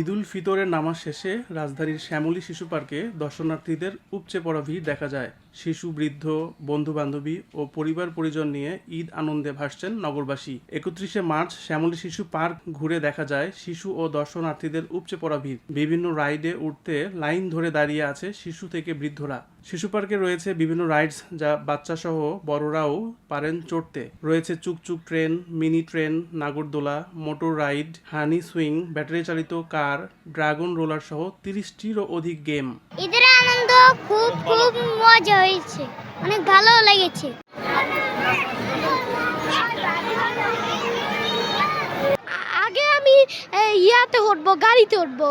ঈদুল ফিতরের নামাজ শেষে রাজধানীর শ্যামলী শিশু পার্কে দর্শনার্থীদের উপচে পড়া ভিড় দেখা যায়। শিশু, বৃদ্ধ বন্ধু বান্ধবী ও পরিবার পরিজন নিয়ে ঈদ আনন্দে ভাসছেন নগরবাসী। একত্রিশে মার্চ শ্যামলী শিশু পার্ক ঘুরে দেখা যায় শিশু ও দর্শনার্থীদের উপচে পড়া ভিড়। বিভিন্ন রাইডে উঠতে লাইন ধরে দাঁড়িয়ে আছে শিশু থেকে বৃদ্ধরা। শিশু পার্কে রয়েছে বিভিন্ন রাইডস যা বাচ্চাসহ বড়রাও পারেন চড়তে। রয়েছে চুকচুক ট্রেন, মিনি ট্রেন, নাগরদোলা, motor ride, honey swing, battery চালিত কার, ড্রাগন রোলার সহ তিরিশটিরও অধিক গেম। ঈদের আনন্দ খুব খুব মজা হয়েছে। অনেক ভালো লেগেছে। আগে আমি ইয়াতে উঠবো, গাড়িতে উঠবো।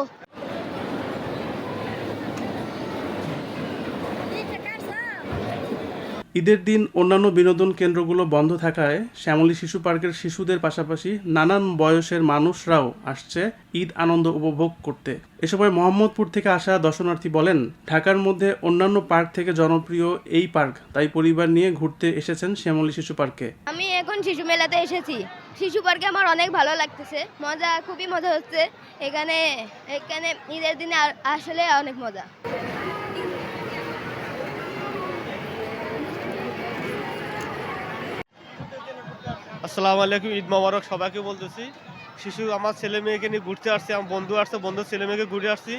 ঈদের দিন অন্যান্য বিনোদন কেন্দ্রগুলো বন্ধ থাকায় শ্যামলী শিশু পার্কের শিশুদের পাশাপাশি নানান বয়সের মানুষরাও আসছে ঈদ আনন্দ উপভোগ করতে। এ সময় মোহাম্মদপুর থেকে আসা দর্শনার্থী বলেন, ঢাকার মধ্যে অন্যান্য পার্ক থেকে জনপ্রিয় এই পার্ক, তাই পরিবার নিয়ে ঘুরতে এসেছেন শ্যামলী শিশু পার্কে। আমি এখন শিশু মেলাতে এসেছি। শিশু পার্কে আমার অনেক ভালো লাগতেছে। মজা, খুবই মজা হচ্ছে। এখানে এখানে ঈদের দিনে আসলে অনেক মজা। আসসালামু আলাইকুম, ঈদ মোবারক সবাইকে বলতেছি। শিশু, আমার ছেলে মেয়েকে নিয়ে ঘুরতে আসছে, আমার বন্ধু আসছে বন্ধুর ছেলে মেয়েকে ঘুরে আসছি।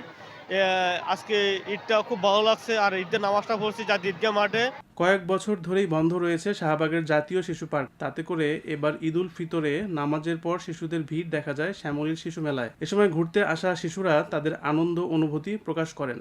আজকে ঈদটা খুব ভালো লাগছে, আর ঈদের নামাজটা পড়ছি যা ঈদগাহ মাঠে। কয়েক বছর ধরেই বন্ধ রয়েছে শাহবাগের জাতীয় শিশু পার্ক। তাতে করে এবার ঈদুল ফিতরে নামাজের পর শিশুদের ভিড় দেখা যায় শ্যামলীর শিশু মেলায়। এ সময় ঘুরতে আসা শিশুরা তাদের আনন্দ, অনুভূতি প্রকাশ করেন।